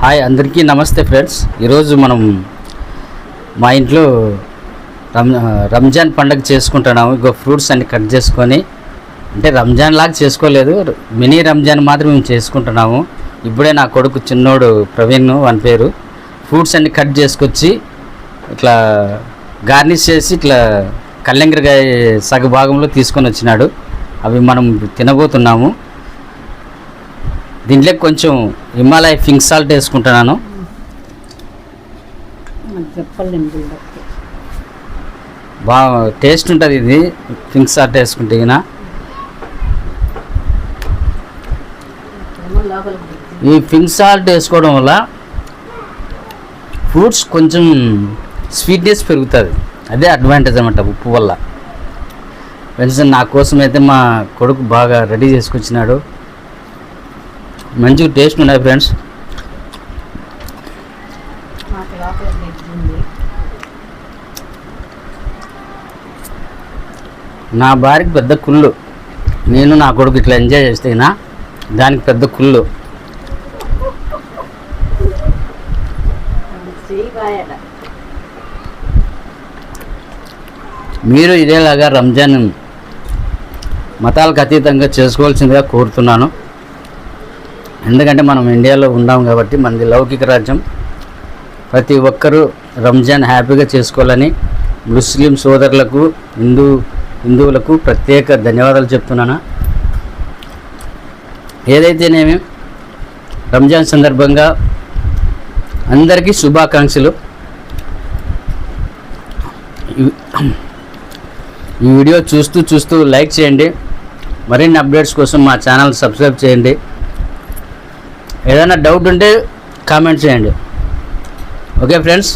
Hi అందరికీ నమస్తే friends. ఈరోజు మనం మా ఇంట్లో రం రంజాన్ పండగ చేసుకుంటున్నాము. ఇగో ఫ్రూట్స్ అన్ని కట్ చేసుకొని అంటే రంజాన్ లాగా చేసుకోలేదు. మినీ రంజాన్ మాత్రం మేము చేసుకుంటున్నాము. ఇప్పుడే నా కొడుకు చిన్నోడు ప్రవీణ్ అని పేరు. ఫ్రూట్స్ అన్ని కట్ చేసుకొచ్చి ఇట్లా గార్నిష్ చేసి ఇట్లా కల్లంగిరికాయ సగ భాగంలో తీసుకొని వచ్చినాడు. అవి మనం తినబోతున్నాము. దీంట్లో కొంచెం హిమాలయ పింక్ సాల్ట్ వేసుకుంటున్నాను. బాగా టేస్ట్ ఉంటుంది ఇది పింక్ సాల్ట్ వేసుకుంటే గిన ఈ పింక్ సాల్ట్ వేసుకోవడం వల్ల ఫ్రూట్స్ కొంచెం స్వీట్నెస్ పెరుగుతుంది. అదే అడ్వాంటేజ్ అనమాట ఉప్పు వల్ల. ఫ్రెండ్స్ నా కోసం అయితే మా కొడుకు బాగా రెడీ చేసుకొచ్చినాడు. మంచిగా టేస్ట్ ఉన్నాయి ఫ్రెండ్స్. నా భార్యకి పెద్ద కుళ్ళు. నేను నా కొడుకు ఇట్లా ఎంజాయ్ చేస్తే గిన దానికి పెద్ద కుళ్ళు. మీరు ఇదేలాగా రంజాన్ మతాలకు అతీతంగా చేసుకోవాల్సిందిగా కోరుతున్నాను. ఎందుకంటే మనం ఇండియాలో ఉన్నాం కాబట్టి మనది లౌకిక రాజ్యం. ప్రతి ఒక్కరూ రంజాన్ హ్యాపీగా చేసుకోవాలని ముస్లిం సోదరులకు హిందూ హిందువులకు ప్రత్యేక ధన్యవాదాలు చెప్తున్నాను. ఏదైతేనేమి రంజాన్ సందర్భంగా అందరికీ శుభాకాంక్షలు. ఈ వీడియో చూస్తూ చూస్తూ లైక్ చేయండి. మరిన్ని అప్డేట్స్ కోసం మా ఛానల్ సబ్స్క్రైబ్ చేయండి. ఏదైనా డౌట్ ఉంటే కామెంట్ చేయండి. Okay friends